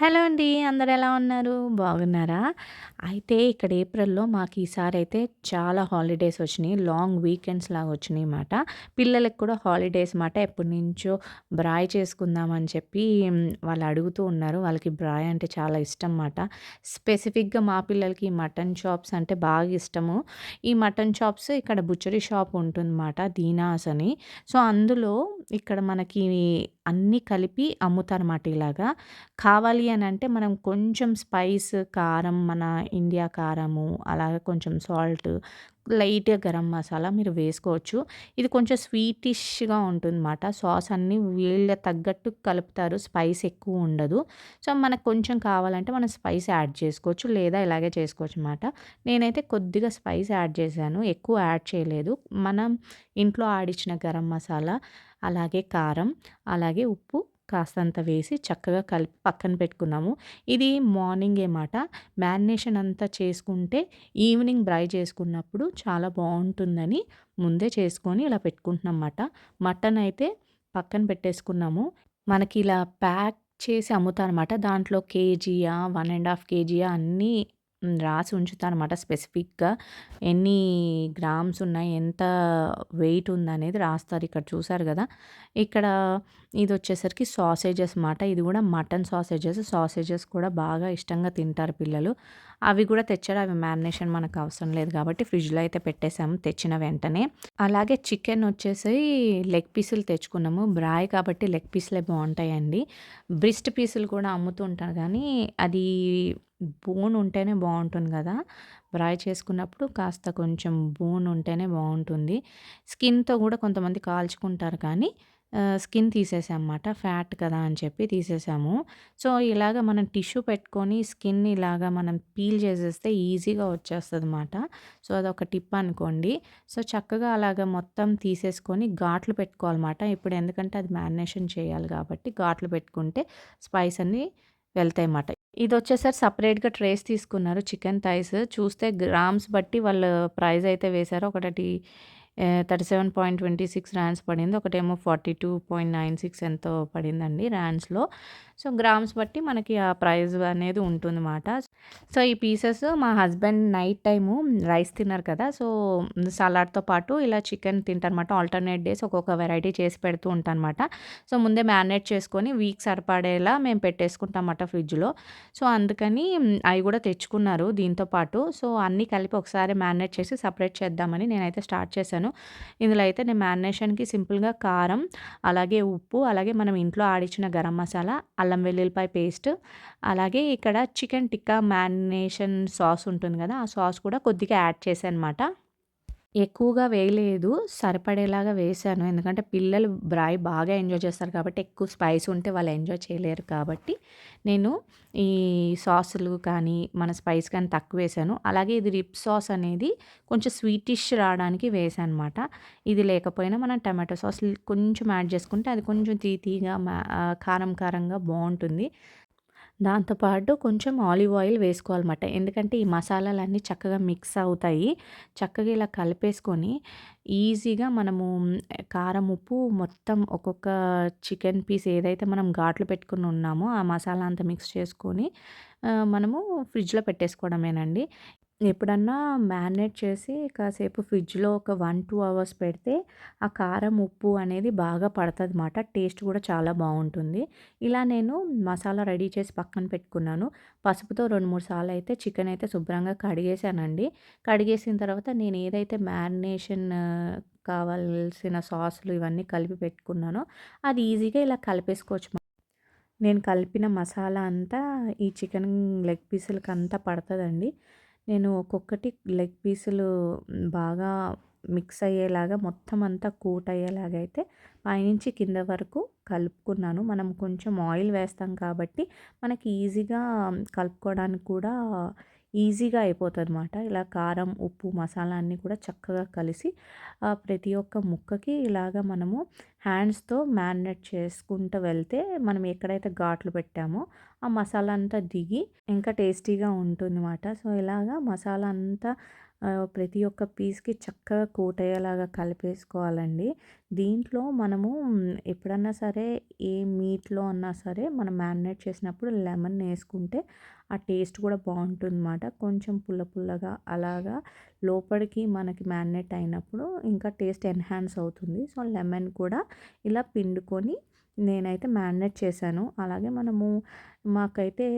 Hello అండి. అందరు ఎలా ఉన్నారు? బాగున్నారా? అయితే ఇక్కడ ఏప్రిల్‌లో మాకు ఈసారి అయితే చాలా హాలిడేస్ వచ్చినాయి. లాంగ్ వీకెండ్స్ లాగా వచ్చినాయి అన్నమాట పిల్లలకి కూడా హాలిడేస్ మాట. ఎప్పటినుంచో బ్రాయ్ చేసుకుందామని చెప్పి వాళ్ళు అడుగుతూ ఉన్నారు. వాళ్ళకి బ్రాయ్ అంటే చాలా ఇష్టం మాట. స్పెసిఫిక్‌గా మా పిల్లలకి మటన్ చాప్స్ అంటే బాగా ఇష్టము. ఈ మటన్ చాప్స్ ఇక్కడ బుచ్చరీ షాప్ ఉంటుందన్నమాట. దీనాస్ అని. సో, అందులో ఇక్కడ మనకి అన్నీ కలిపి అమ్ముతారన్నమాట ఇలాగా. కావాలి అంటే మనం కొంచెం స్పైస్, కారం మన ఇండియా కారము, అలాగే కొంచెం సాల్ట్, లైట్‌గా గరం మసాలా మీరు వేసుకోవచ్చు. ఇది కొంచెం స్వీటిష్‌గా ఉంటుందన్నమాట. సాస్ అన్నీ వీళ్ళ తగ్గట్టు కలుపుతారు. స్పైస్ ఎక్కువ ఉండదు. సో, మనకు కొంచెం కావాలంటే మనం స్పైస్ యాడ్ చేసుకోవచ్చు. లేదా ఇలాగే చేసుకోవచ్చు అనమాట నేనైతే కొద్దిగా స్పైస్ యాడ్ చేశాను. ఎక్కువ యాడ్ చేయలేదు. మనం ఇంట్లో ఆడిచ్చిన గరం మసాలా, అలాగే కారం, అలాగే ఉప్పు కాస్తంత వేసి చక్కగా కలిపి పక్కన పెట్టుకున్నాము. ఇది మార్నింగే మాట. మ్యారినేషన్ అంతా చేసుకుంటే ఈవినింగ్ బ్రై చేసుకున్నప్పుడు చాలా బాగుంటుందని ముందే చేసుకొని ఇలా పెట్టుకుంటున్నాం మాట. మటన్ అయితే పక్కన పెట్టేసుకున్నాము. మనకి ఇలా ప్యాక్ చేసి అమ్ముతారనమాట దాంట్లో కేజీయా, వన్ అండ్ హాఫ్ కేజీయా అన్నీ రాసి ఉంచుతాను అనమాట స్పెసిఫిక్‌గా. ఎన్ని గ్రామ్స్ ఉన్నాయి, ఎంత వెయిట్ ఉందనేది రాస్తారు. ఇక్కడ చూసారు కదా ఇక్కడ ఇది వచ్చేసరికి సాసేజెస్ మాట. ఇది కూడా మటన్ సాసేజెస్. సాసేజెస్ కూడా బాగా ఇష్టంగా తింటారు పిల్లలు. అవి కూడా తెచ్చారు. అవి మ్యారినేషన్ మనకు అవసరం లేదు కాబట్టి ఫ్రిడ్జ్‌లో అయితే పెట్టేసాము తెచ్చిన వెంటనే. అలాగే చికెన్ వచ్చేసి లెగ్ పీసులు తెచ్చుకున్నాము. బ్రాయ్ కాబట్టి లెగ్ పీసులే బాగుంటాయండి బ్రిస్ట్ పీసులు కూడా అమ్ముతూ ఉంటారు కానీ అది బోన్ ఉంటేనే బాగుంటుంది కదా బ్రాయ్ చేసుకున్నప్పుడు కాస్త కొంచెం బోన్ ఉంటేనే బాగుంటుంది స్కిన్‌తో కూడా కొంతమంది కాల్చుకుంటారు కానీ స్కిన్ తీసేసామన్నమాట. ఫ్యాట్ కదా అని చెప్పి తీసేసాము. సో, ఇలాగ మనం టిష్యూ పెట్టుకొని స్కిన్ ఇలాగ మనం పీల్ చేసేస్తే ఈజీగా వచ్చేస్తుంది అనమాట సో, అదొక టిప్ అనుకోండి. సో, చక్కగా అలాగ మొత్తం తీసేసుకొని ఘాట్లు పెట్టుకోవాలన్నమాట. ఇప్పుడు ఎందుకంటే అది మ్యారినేషన్ చేయాలి కాబట్టి ఘాట్లు పెట్టుకుంటే స్పైస్ అన్నీ వెళ్తాయన్నమాట. ఇదొచ్చేసరి సపరేట్గా ట్రేస్ తీసుకున్నారు చికెన్ థైస్. చూస్తే గ్రామ్స్ బట్టి వాళ్ళు ప్రైస్ అయితే వేశారు. ఒకటి thirty seven point twenty six ర్యాన్స్ పడింది. ఒకటేమో forty two point nine six ఎంతో పడిందండి ర్యాన్స్లో సో గ్రామ్స్ బట్టి మనకి ఆ ప్రైజ్ అనేది ఉంటుందన్నమాట. సో, ఈ పీసెస్ మా హస్బెండ్ నైట్ టైము రైస్ తిన్నారు కదా! సో, సలాడ్‌తో పాటు ఇలా చికెన్ తింటారనమాట ఆల్టర్‌నేట్ డేస్ ఒక్కొక్క వెరైటీ చేసి పెడుతూ ఉంటానమాట సో, ముందే మ్యారినేట్ చేసుకొని వీక్ సరిపడేలా మేము పెట్టేసుకుంటామన్నమాట ఫ్రిడ్జ్‌లో. సో, అందుకని అవి కూడా తెచ్చుకున్నారు దీంతో పాటు. సో, అన్నీ కలిపి ఒకసారి మ్యారినేట్ చేసి సపరేట్ చేద్దామని నేనైతే స్టార్ట్ చేశాను. ఇందులో అయితే నేను మ్యారినేషన్‌కి సింపుల్‌గా కారం, అలాగే ఉప్పు, అలాగే మనం ఇంట్లో ఆడించిన గరం మసాలా, అల్లం వెల్లుల్లిపాయ పేస్ట్, అలాగే ఇక్కడ చికెన్ టిక్కా మ్యారినేషన్ సాస్ ఉంటుంది కదా ఆ సాస్ కూడా కొద్దిగా యాడ్ చేశానన్నమాట. ఎక్కువగా వేయలేదు. సరిపడేలాగా వేశాను. ఎందుకంటే పిల్లలు బ్రాయ్ బాగా ఎంజాయ్ చేస్తారు కాబట్టి ఎక్కువ స్పైస్ ఉంటే వాళ్ళు ఎంజాయ్ చేయలేరు కాబట్టి నేను ఈ సాసులు కానీ, మన స్పైస్ కానీ తక్కువ వేసాను అలాగే ఇది రిప్ సాస్ అనేది కొంచెం స్వీటిష్ రావడానికి వేశానన్నమాట. ఇది లేకపోయినా మనం టమాటో సాస్ కొంచెం యాడ్ చేసుకుంటే అది కొంచెం తీతీగా కారం కారంగా బాగుంటుంది దాంతోపాటు కొంచెం ఆలివ్ ఆయిల్ వేసుకోవాలన్నమాట. ఎందుకంటే ఈ మసాలాలన్నీ చక్కగా మిక్స్ అవుతాయి. చక్కగా ఇలా కలిపేసుకొని ఈజీగా మనము కారం, ఉప్పు మొత్తం ఒక్కొక్క చికెన్ పీస్ ఏదైతే మనం ఘాట్లు పెట్టుకుని ఉన్నామో ఆ మసాలా అంతా మిక్స్ చేసుకొని మనము ఫ్రిడ్జ్‌లో పెట్టేసుకోవడమేనండి. ఎప్పుడన్నా మ్యారినేట్ చేసి కాసేపు ఫ్రిడ్జ్‌లో ఒక 1, 2 అవర్స్ పెడితే ఆ కారం, ఉప్పు అనేది బాగా పడతదన్నమాట. టేస్ట్ కూడా చాలా బాగుంటుంది ఇలా నేను మసాలా రెడీ చేసి పక్కన పెట్టుకున్నాను. పసుపుతో 2, 3 సార్లు అయితే చికెన్ అయితే శుభ్రంగా కడిగేశానండి. కడిగేసిన తర్వాత నేను ఏదైతే మ్యారినేషన్ కావాల్సిన సాసులు ఇవన్నీ కలిపి పెట్టుకున్నానో అది ఈజీగా ఇలా కలిపేసుకోవచ్చు. నేను కలిపిన మసాలా అంతా ఈ చికెన్ లెగ్ పీసులకంతా పడుతుందండి నేను ఒక్కొక్కటి లెగ్ పీసులు బాగా మిక్స్ అయ్యేలాగా మొత్తం అంతా కోట్ అయ్యేలాగా అయితే పైనుంచి కింద వరకు కలుపుకున్నాను. మనం కొంచెం ఆయిల్ వేస్తాం కాబట్టి మనకి ఈజీగా కలుపుకోవడానికి కూడా ఈజీగా అయిపోతుంది అనమాట ఇలా కారం, ఉప్పు, మసాలా అన్నీ కూడా చక్కగా కలిసి ప్రతి ఒక్క ముక్కకి ఇలాగ మనము హ్యాండ్స్‌తో మ్యారినేట్ చేసుకుంటూ వెళ్తే మనం ఎక్కడైతే ఘాట్లు పెట్టామో ఆ మసాలా అంతా దిగి ఇంకా టేస్టీగా ఉంటుందన్నమాట. సో, ఇలాగా మసాలా అంతా ప్రతి ఒక్క పీస్‌కి చక్కగా కోట్ అయ్యేలాగా కలిపేసుకోవాలండి. దీంట్లో మనము ఎప్పుడన్నా సరే ఏ మీట్‌లో అన్నా సరే మనం మ్యారినేట్ చేసినప్పుడు లెమన్ వేసుకుంటే ఆ టేస్ట్ కూడా బాగుంటుందన్నమాట కొంచెం పుల్ల పుల్లగా అలాగా లోపలికి మనకి మ్యారినేట్ అయినప్పుడు ఇంకా టేస్ట్ ఎన్హాన్స్ అవుతుంది. సో, లెమన్ కూడా ఇలా పిండుకొని నేనైతే మ్యారినేట్ చేశాను. అలాగే మనము మాకైతే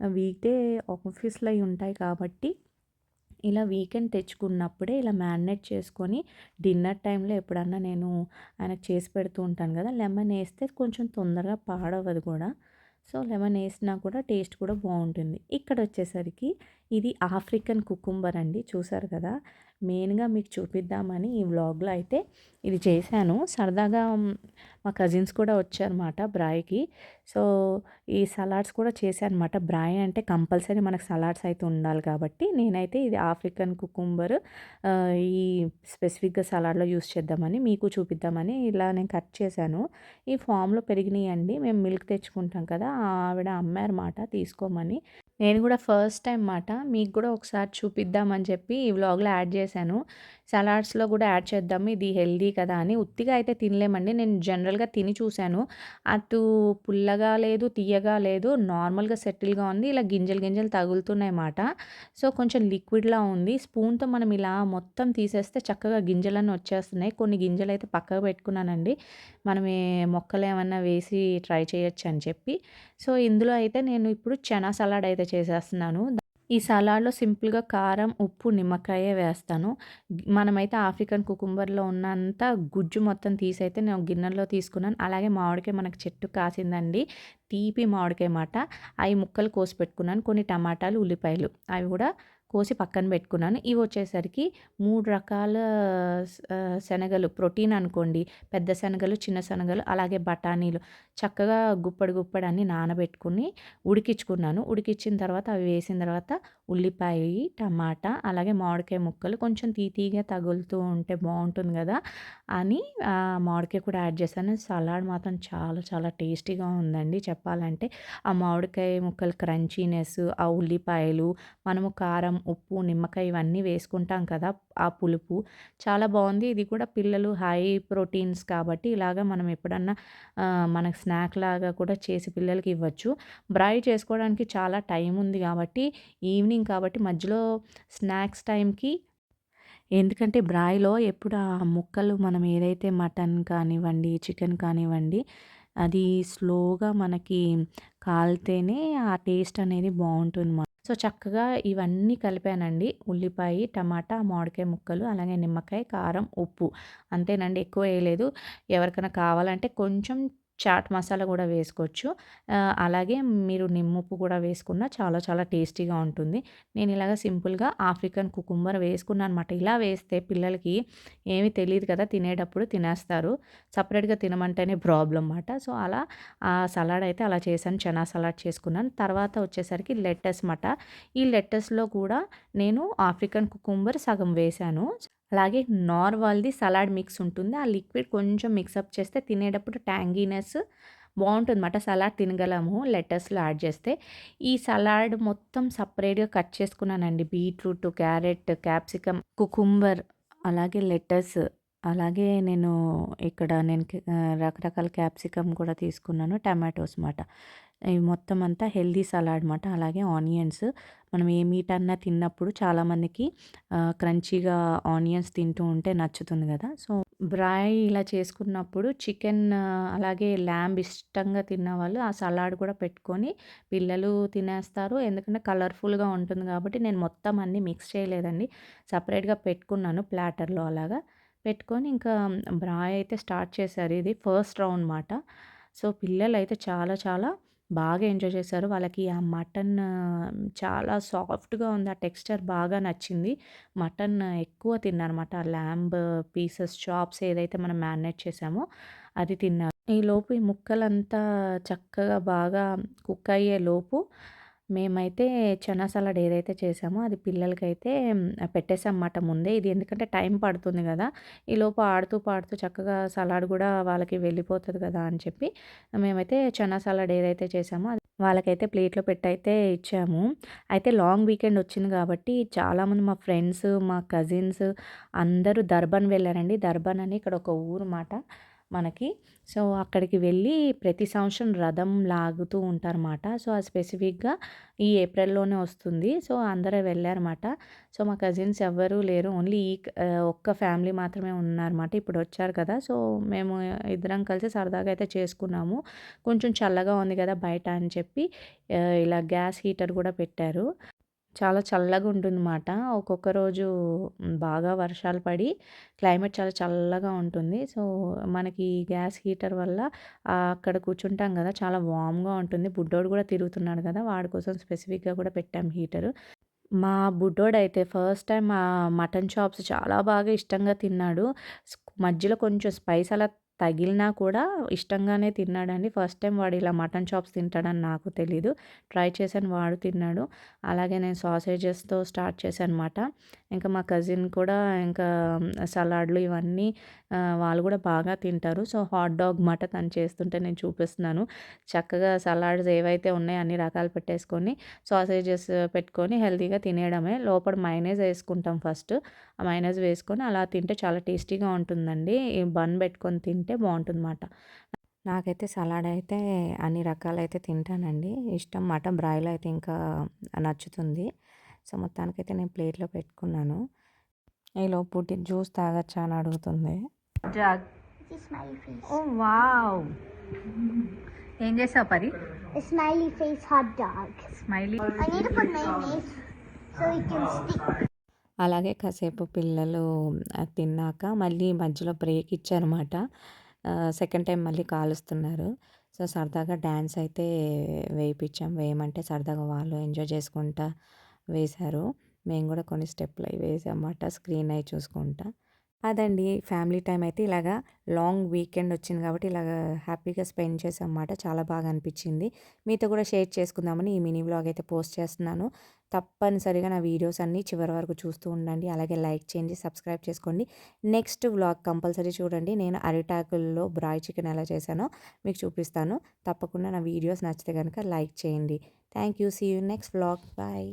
వీక్ డే ఆఫీస్లో ఆఫీస్‌లయి ఉంటాయి కాబట్టి ఇలా వీకెండ్ తెచ్చుకున్నప్పుడే ఇలా మ్యారినేట్ చేసుకొని డిన్నర్ టైంలో ఎప్పుడన్నా నేను ఆయనకు చేసి పెడుతూ ఉంటాను కదా! లెమన్ వేస్తే కొంచెం తొందరగా పాడవదు కూడా. సో, లెమన్ వేసినా కూడా టేస్ట్ కూడా బాగుంటుంది ఇక్కడ వచ్చేసరికి ఇది ఆఫ్రికన్ కుకుంబర్ అండి. చూసారు కదా! మెయిన్‌గా మీకు చూపిద్దామని ఈ వ్లాగ్‌లో అయితే ఇది చేశాను. సరదాగా మా కజిన్స్ కూడా వచ్చారన్నమాట బ్రాయ్‌కి. సో, ఈ సలాడ్స్ కూడా చేశానమాట బ్రాయ్ అంటే కంపల్సరీ మనకు సలాడ్స్ అయితే ఉండాలి కాబట్టి నేనైతే ఇది ఆఫ్రికన్ కుకుంబర్ ఈ స్పెసిఫిక్‌గా సలాడ్‌లో యూజ్ చేద్దామని మీకు చూపిద్దామని ఇలా నేను కట్ చేశాను. ఈ ఫామ్‌లో పెరిగినాయండి. మేము మిల్క్ తెచ్చుకుంటాం కదా! ఆవిడ అమ్మారన్నమాట తీసుకోమని. నేను కూడా ఫస్ట్ టైం మాట. మీకు కూడా ఒకసారి చూపిద్దామని చెప్పి ఈ వ్లాగ్‌లో యాడ్ చేశాను. సలాడ్స్‌లో కూడా యాడ్ చేద్దాం ఇది హెల్దీ కదా అని. ఉత్తిగా అయితే తినలేమండి. నేను జనరల్‌గా తిని చూశాను. అటు పుల్లగా లేదు, తియ్యగా లేదు. నార్మల్‌గా సెటిల్‌గా ఉంది. ఇలా గింజలు గింజలు తగులుతున్నాయి మాట. సో, కొంచెం లిక్విడ్‌లా ఉంది. స్పూన్‌తో మనం ఇలా మొత్తం తీసేస్తే చక్కగా గింజలన్నీ వచ్చేస్తున్నాయి. కొన్ని గింజలు అయితే పక్కకు పెట్టుకున్నానండి. మనం మొక్కలు ఏమన్నా వేసి ట్రై చేయొచ్చని చెప్పి. సో, ఇందులో అయితే నేను ఇప్పుడు చనా సలాడ్ అయితే చేసేస్తున్నాను. ఈ సలాడ్‌లో సింపుల్‌గా కారం, ఉప్పు, నిమ్మకాయే వేస్తాను. మనమైతే ఆఫ్రికన్ కుకుంబర్‌లో ఉన్నంత గుజ్జు మొత్తం తీసైతే నేను గిన్నెలో తీసుకున్నాను. అలాగే మామిడికాయ మనకు చెట్టు కాసిందండి. తీపి మామిడికాయ మాట. అవి ముక్కలు కోసి పెట్టుకున్నాను. కొన్ని టమాటాలు, ఉల్లిపాయలు అవి కూడా కోసి పక్కన పెట్టుకున్నాను. ఇవి వచ్చేసరికి మూడు రకాల శనగలు ప్రోటీన్ అనుకోండి. పెద్ద శనగలు, చిన్న శనగలు అలాగే బఠానీలు చక్కగా గుప్పడి గుప్పడి అన్నీ నానబెట్టుకొని ఉడికించుకున్నాను. ఉడికించిన తర్వాత అవి వేసిన తర్వాత ఉల్లిపాయ, టమాటా అలాగే మామిడికాయ ముక్కలు కొంచెం తీతీగా తగులుతూ ఉంటే బాగుంటుంది కదా! అని మామిడికాయ కూడా యాడ్ చేశాను. సలాడ్ మాత్రం చాలా చాలా టేస్టీగా ఉందండి చెప్పాలంటే. ఆ మామిడికాయ ముక్కలు క్రంచీనెస్, ఆ ఉల్లిపాయలు, మనము కారం, ఉప్పు, నిమ్మకాయ ఇవన్నీ వేసుకుంటాం కదా! ఆ పులుపు చాలా బాగుంది ఇది కూడా పిల్లలు హై ప్రోటీన్స్ కాబట్టి ఇలాగ మనం ఎప్పుడన్నా మనకు స్నాక్ లాగా కూడా చేసి పిల్లలకి ఇవ్వచ్చు. బ్రై చేసుకోవడానికి చాలా టైం ఉంది కాబట్టి ఈవినింగ్ కాబట్టి మధ్యలో స్నాక్స్ టైంకి ఎందుకంటే బ్రాయ్‌లో ఎప్పుడు ఆ ముక్కలు మనం ఏదైతే మటన్ కానివ్వండి, చికెన్ కానివ్వండి అది స్లోగా మనకి కాలితేనే ఆ టేస్ట్ అనేది బావుంటుందన్నమాట. సో, చక్కగా ఇవన్నీ కలిపానండి. ఉల్లిపాయ, టమాటా, మామిడికాయ ముక్కలు అలాగే నిమ్మకాయ, కారం, ఉప్పు అంతేనండి ఎక్కువ వేయలేదు. ఎవరికైనా కావాలంటే కొంచెం చాట్ మసాలా కూడా వేసుకోవచ్చు. అలాగే మీరు నిమ్మప్పు కూడా వేసుకున్నా చాలా చాలా టేస్టీగా ఉంటుంది. నేను ఇలాగ సింపుల్‌గా ఆఫ్రికన్ కుకుంబర్ వేసుకున్నాను అనమాట. ఇలా వేస్తే పిల్లలకి ఏమి తెలియదు కదా! తినేటప్పుడు తినేస్తారు. సపరేట్గా తినమంటేనే ప్రాబ్లం మాట. సో, అలా ఆ సలాడ్ అయితే అలా చేశాను. చనా సలాడ్ చేసుకున్నాను. తర్వాత వచ్చేసరికి లెట్టస్ మాట. ఈ లెట్టస్‌లో కూడా నేను ఆఫ్రికన్ కుకుంబర్ సగం వేశాను. అలాగే నార్మల్‌ది సలాడ్ మిక్స్ ఉంటుంది. ఆ లిక్విడ్ కొంచెం మిక్సప్ చేస్తే తినేటప్పుడు ట్యాంగీనెస్ బాగుంటుందన్నమాట సలాడ్ తినగలము లెటర్స్లో యాడ్ చేస్తే. ఈ సలాడ్ మొత్తం సపరేట్గా కట్ చేసుకున్నానండి. బీట్రూట్, క్యారెట్, క్యాప్సికమ్, కుకుంబర్ అలాగే లెటర్స్ అలాగే నేను ఇక్కడ నేను రకరకాల క్యాప్సికమ్ కూడా తీసుకున్నాను. టమాటోస్ మాట. ఇవి మొత్తం అంతా హెల్తీ సలాడ్ అనమాట అలాగే ఆనియన్స్ మనం ఏ మీట్ అన్నా తిన్నప్పుడు చాలామందికి క్రంచీగా ఆనియన్స్ తింటూ ఉంటే నచ్చుతుంది కదా! సో, బ్రాయ్ ఇలా చేసుకున్నప్పుడు చికెన్ అలాగే ల్యాంబ్ ఇష్టంగా తిన్నవాళ్ళు ఆ సలాడ్ కూడా పెట్టుకొని పిల్లలు తినేస్తారు. ఎందుకంటే కలర్‌ఫుల్‌గా ఉంటుంది కాబట్టి నేను మొత్తం అన్నీ మిక్స్ చేయలేదండి. సపరేట్గా పెట్టుకున్నాను ప్లాటర్‌లో అలాగా. పెట్టుకొని ఇంకా బ్రాయ్ అయితే స్టార్ట్ చేశారు. ఇది ఫస్ట్ రౌండ్ మాట. సో, పిల్లలైతే చాలా చాలా బాగా ఎంజాయ్ చేశారు. వాళ్ళకి ఆ మటన్ చాలా సాఫ్ట్‌గా ఉంది. ఆ టెక్స్చర్ బాగా నచ్చింది. మటన్ ఎక్కువ తిన్నారన్నమాట. ఆ ల్యాంబ్ పీసెస్ చాప్స్ ఏదైతే మనం మ్యారినేట్ చేసామో అది తిన్నారు. ఈ లోపు ఈ ముక్కలంతా చక్కగా బాగా కుక్ అయ్యేలోపు మేమైతే చనా సలాడ్ ఏదైతే చేసామో అది పిల్లలకైతే పెట్టేసామన్నమాట ముందే. ఇది ఎందుకంటే టైం పడుతుంది కదా! ఈలోపు ఆడుతూ పాడుతూ చక్కగా సలాడ్ కూడా వాళ్ళకి వెళ్ళిపోతుంది కదా! అని చెప్పి మేమైతే చనా సలాడ్ ఏదైతే చేసామో అది వాళ్ళకైతే ప్లేట్‌లో పెట్టయితే ఇచ్చాము. అయితే లాంగ్ వీకెండ్ వచ్చింది కాబట్టి చాలామంది మా ఫ్రెండ్స్, మా కజిన్స్ అందరూ దర్బన్ వెళ్ళారండి దర్బాన్ అని ఇక్కడ ఒక ఊరు మాట మనకి. సో, అక్కడికి వెళ్ళి ప్రతి సంవత్సరం రథం లాగుతూ ఉంటారన్నమాట. సో, ఆ స్పెసిఫిక్‌గా ఈ ఏప్రిల్‌లోనే వస్తుంది. సో, అందరూ వెళ్ళారన్నమాట సో, మా కజిన్స్ ఎవ్వరూ లేరు. ఓన్లీ ఈ ఒక్క ఫ్యామిలీ మాత్రమే ఉన్నారన్నమాట. ఇప్పుడు వచ్చారు కదా! సో, మేము ఇద్దరం కలిసి సరదాగా అయితే చేసుకున్నాము. కొంచెం చల్లగా ఉంది కదా బయట అని చెప్పి ఇలా గ్యాస్ హీటర్ కూడా పెట్టారు. చాలా చల్లగా ఉంటుందన్నమాట. ఒక్కొక్క రోజు బాగా వర్షాలు పడి క్లైమేట్ చాలా చల్లగా ఉంటుంది. సో, మనకి గ్యాస్ హీటర్ వల్ల అక్కడ కూర్చుంటాం కదా! చాలా వామ్గా ఉంటుంది. బుడ్డోడు కూడా తిరుగుతున్నాడు కదా! వాడి కోసం స్పెసిఫిక్‌గా కూడా పెట్టాం హీటరు. మా బుడ్డోడైతే ఫస్ట్ టైం ఆ మటన్ చాప్స్ చాలా బాగా ఇష్టంగా తిన్నాడు. మధ్యలో కొంచెం స్పైస్ అలా తగిలినా కూడా ఇష్టంగానే తిన్నాడండి. ఫస్ట్ టైం వాడు ఇలా మటన్ చాప్స్ తింటాడని నాకు తెలీదు. ట్రై చేశాను వాడు తిన్నాడు. అలాగే నేను సాసేజెస్‌తో స్టార్ట్ చేశానమాట ఇంకా మా కజిన్ కూడా ఇంకా సలాడ్లు ఇవన్నీ వాళ్ళు కూడా బాగా తింటారు. సో, హాట్ డాగ్ మాట తను చేస్తుంటే నేను చూపిస్తున్నాను. చక్కగా సలాడ్స్ ఏవైతే ఉన్నాయో అన్ని రకాలు పెట్టేసుకొని సాసేజెస్ పెట్టుకొని హెల్తీగా తినేయడమే. లోపల మయోనైస్ వేసుకుంటాం ఫస్ట్. ఆ మయోనైస్ వేసుకొని అలా తింటే చాలా టేస్టీగా ఉంటుందండి. బన్ పెట్టుకొని తింటే బావుంటుందన్నమాట. నాకైతే సలాడ్ అయితే అన్ని రకాలైతే తింటానండి. ఇష్టం మాట. బ్రాయిలో అయితే ఇంకా నచ్చుతుంది. సో, మొత్తానికైతే నేను ప్లేట్‌లో పెట్టుకున్నాను. ఈలోపు పుట్టి జ్యూస్ తాగొచ్చా అని అడుగుతుంది. ఏం చేసావు పరి? Smiley need to put mayonnaise so it can stick. అలాగే కాసేపు పిల్లలు తిన్నాక మళ్ళీ మధ్యలో బ్రేక్ ఇచ్చారన్నమాట. సెకండ్ టైం మళ్ళీ కాలుస్తున్నారు. సో, సరదాగా డ్యాన్స్ అయితే వేయించాం వేయమంటే సరదాగా వాళ్ళు ఎంజాయ్ చేసుకుంటా వేశారు. మేము కూడా కొన్ని స్టెప్లు అవి వేసామన్నమాట. స్క్రీన్ అవి చూసుకుంటా. అదండి ఫ్యామిలీ టైం అయితే ఇలాగా లాంగ్ వీకెండ్ వచ్చింది కాబట్టి ఇలాగా హ్యాపీగా స్పెండ్ చేశామన్నమాట. చాలా బాగా అనిపించింది. మీతో కూడా షేర్ చేసుకుందామని ఈ మినీ వ్లాగ్ అయితే పోస్ట్ చేస్తున్నాను. తప్పనిసరిగా నా వీడియోస్ అన్నీ చివరి వరకు చూస్తూ ఉండండి. అలాగే లైక్ చేయండి, సబ్స్క్రైబ్ చేసుకోండి. నెక్స్ట్ వ్లాగ్ కంపల్సరీ చూడండి. నేను అరిటాకుల్లో బ్రాయ్ చికెన్ ఎలా చేశానో మీకు చూపిస్తాను. తప్పకుండా నా వీడియోస్ నచ్చితే కనుక లైక్ చేయండి. Thank you. See you next vlog. Bye.